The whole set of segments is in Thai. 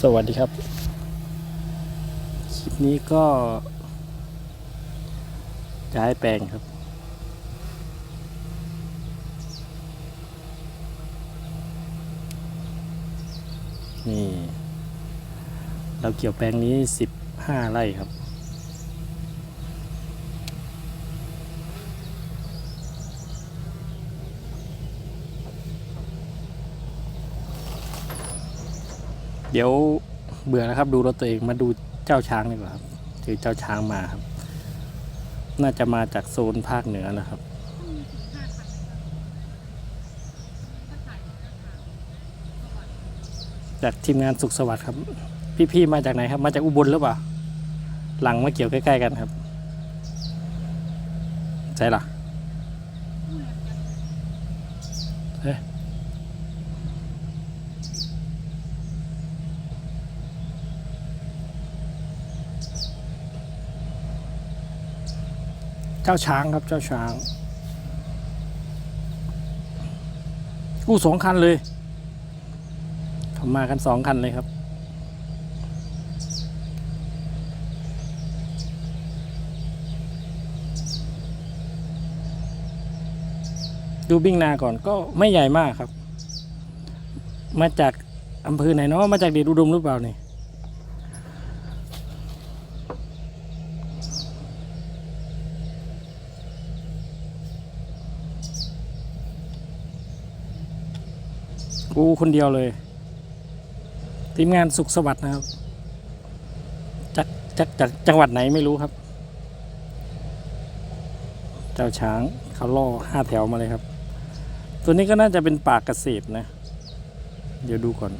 สวัสดีครับ คลิปนี้ก็ย้ายแปลงครับ นี่ เราเกี่ยวแปลงนี้สิบห้าไร่ครับ เดี๋ยวเบื่อแล้วครับ ดูรถตัวเองมาดูเจ้าช้างดีกว่าครับถือเจ้าช้างมาครับ น่าจะมาจากโซนภาคเหนือนะครับจากทีมงานสุขสวัสดิ์ครับ พี่ๆมาจากไหนครับ มาจากอุบลหรือเปล่า หลังมาเกี่ยวใกล้ๆกันครับ ใช่ล่ะเฮ้ เจ้าช้างครับเจ้าช้างกู้สองคันเลยเขามากันสองคันเลยครับ ดูบิ้งนาก่อนก็ไม่ใหญ่มากครับ มาจากอำเภอไหนเนาะมาจากเดชอุดมหรือเปล่านี่ กูคนเดียวเลย ทีมงานสุขสวัสดิ์นะครับ จากจากจากจังหวัดไหนไม่รู้ครับ เจ้าช้างเขาล่อห้าแถวมาเลยครับ ตัวนี้ก็น่าจะเป็นปากเกษตรนะ เดี๋ยวดูก่อน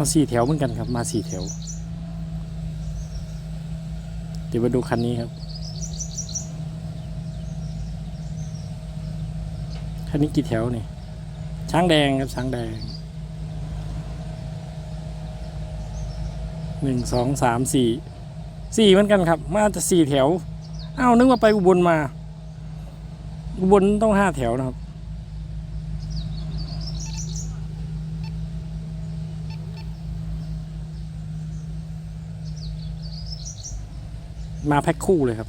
เอาสี่แถวเหมือนกันครับ มาสี่แถว เดี๋ยวมาดูคันนี้ครับ คันนี้กี่แถวนี่ ช้างแดงครับ ช้างแดง หนึ่งสองสามสี่ สี่เหมือนกันครับ มาจะสี่แถว อ้าวนึกว่าไปอุบลมา อุบลต้องห้าแถวนะครับ มาแพ็คคู่เลยครับ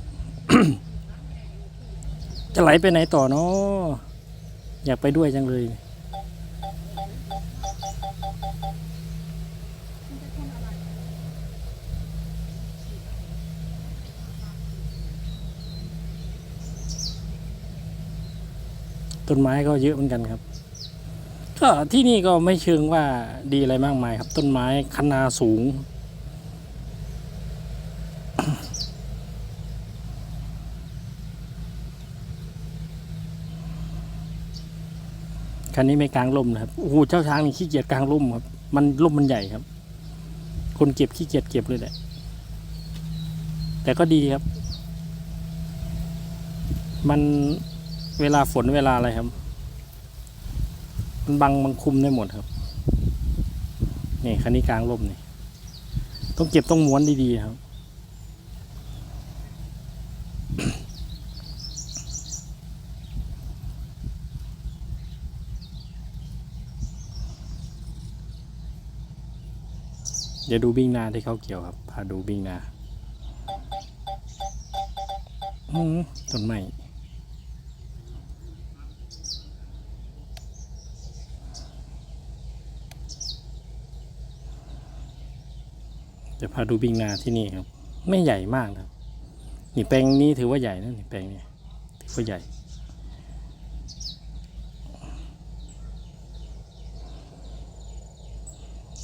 จะไหลไปไหนต่อเนาะอยากไปด้วยจังเลยต้นไม้ก็เยอะเหมือนกันครับ ก็ที่นี่ก็ไม่เชิงว่าดีอะไรมากมายครับ ต้นไม้คนาสูง คันนี้ไม่กลางร่มนะครับโอ้โหเจ้าช้างนี่ขี้เกียจกลางร่มครับ มันร่มมันใหญ่ครับ คนเก็บขี้เกียจเก็บเลยแหละ แต่ก็ดีครับ มันเวลาฝนเวลาอะไรครับ มันบังมันคุมได้หมดครับ นี่คันนี้กลางร่มนี่ ต้องเก็บต้องม้วนดีๆครับ ดี๋ยวดูบิ้งนาที่เขาเกี่ยวครับ พาดูบิ้งนาอืมต้นไม้เดี๋ยวพาดูบิ้งนาที่นี่ครับ ไม่ใหญ่มากนะครับ นี่แปลงนี้ถือว่าใหญ่นะนี่แปลงนี้ถือว่าใหญ่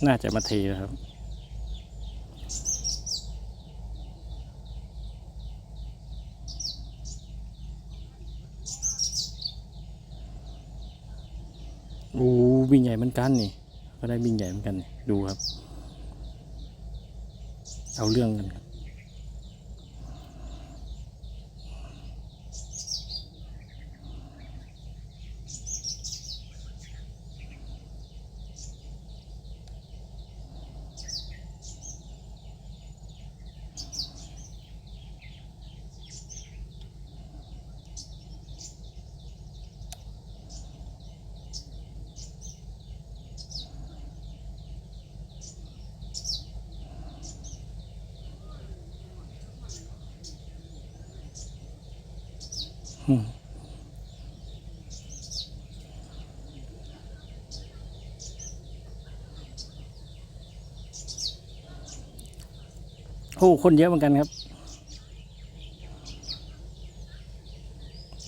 น่าจะมาเทแล้วครับ โอ้ วิ่งใหญ่เหมือนกันนี่ ก็ได้วิ่งใหญ่เหมือนกัน ดูครับ เอาเรื่องกันครับ โอ้คนเยอะเหมือนกันครับ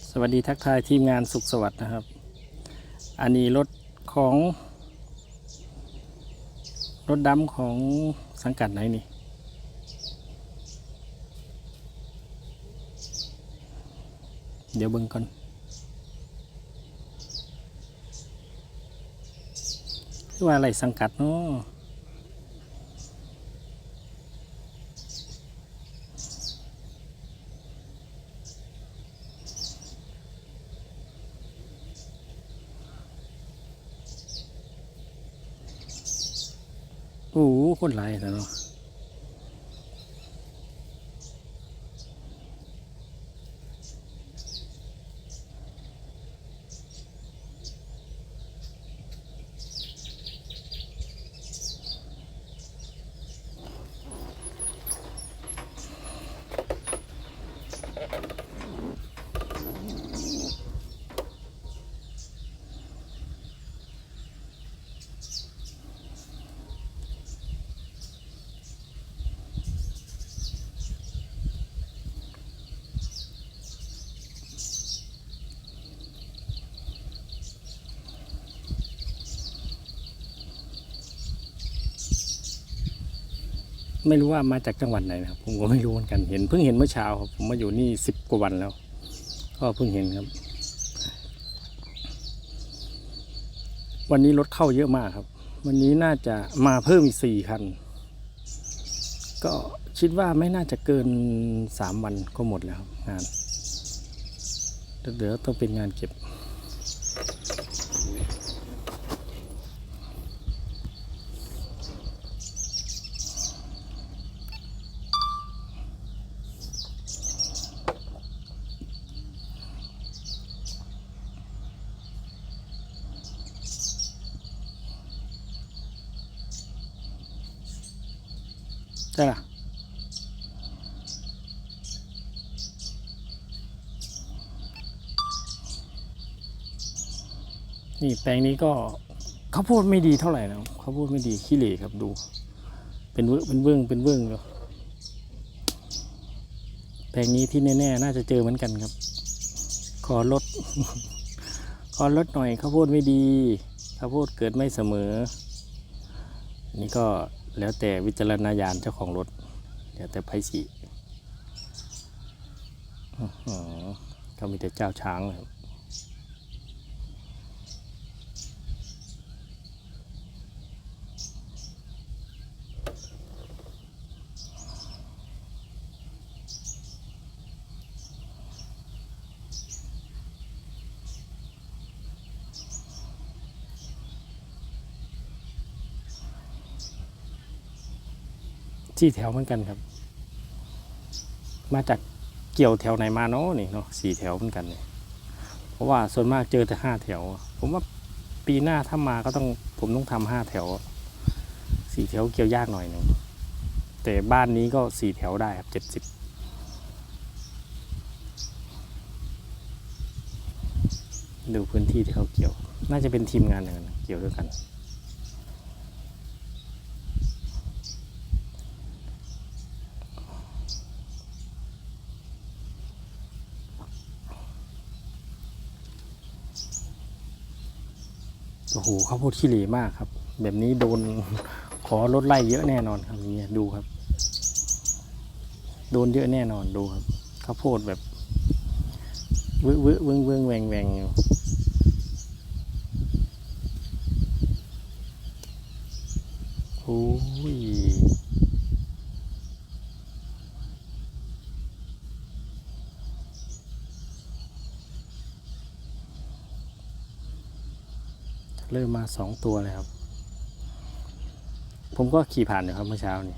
สวัสดีทักทายทีมงานสุขสวัสดิ์นะครับ อันนี้รถของ รถดำของสังกัดไหนนี่ เดี๋ยวเบิ่งก่อนคือว่าอะไรสังกัดเนาะโอ้คนหลายแล้วเนาะ ไม่รู้ว่ามาจากจังหวัดไหนนะครับ ผมก็ไม่รู้เหมือนกันเห็นเพิ่งเห็นเมื่อเช้าครับผมมาอยู่นี่สิบกว่าวันแล้ว ก็เพิ่งเห็นครับ วันนี้รถเข้าเยอะมากครับ วันนี้น่าจะมาเพิ่มอีกสี่คัน ก็คิดว่าไม่น่าจะเกินสามวันก็หมดแล้วงานเดี๋ยวต้องเป็นงานเก็บ ใช่ล่ะนี่แปลงนี้ก็เขาพูดไม่ดีเท่าไหร่นะเขาพูดไม่ดีขี้เหร่ครับดู เป็นเวเป็นเบื้องเป็นเบื้องเลยแปลงนี้ที่แน่ๆน่าจะเจอเหมือนกันครับ ขอลด ขอลดหน่อยข้าวโพดไม่ดีข้าวโพดเกิดไม่เสมอนนี้ก็ แล้วแต่วิจารณญาณเจ้าของรถแล้วแต่ไพสีก็มีแต่เจ้าช้างเลย ครับที่แถวเหมือนกันครับ มาจากเกี่ยวแถวไหนมาเนาะนี่เนาะสี่แถวเหมือนกันเนี่ยเพราะว่าส่วนมากเจอแต่ห้าแถว ผมว่าปีหน้าถ้ามาก็ต้องผมต้องทำห้าแถวสี่แถวเกี่ยวยากหน่อยหนึ่งแต่บ้านนี้ก็สี่แถวได้ครับเจ็ดสิบดูพื้นที่ที่เขาเกี่ยว น่าจะเป็นทีมงานอย่างนั้นเกี่ยวด้วยกัน โอ้โหข้าวโพดขี้เหร่มากครับ แบบนี้โดนขอลดไล่เยอะแน่นอนครับอย่างเงี้ยดูครับ โดนเยอะแน่นอนดูครับข้าวโพดแบบวึวึเวิงวึ้งแหวงแหวงอยู่โอ้ย เริ่มมาสองตัวเลยครับ ผมก็ขี่ผ่านอยู่ครับเมื่อเช้านี่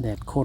แดดโคตร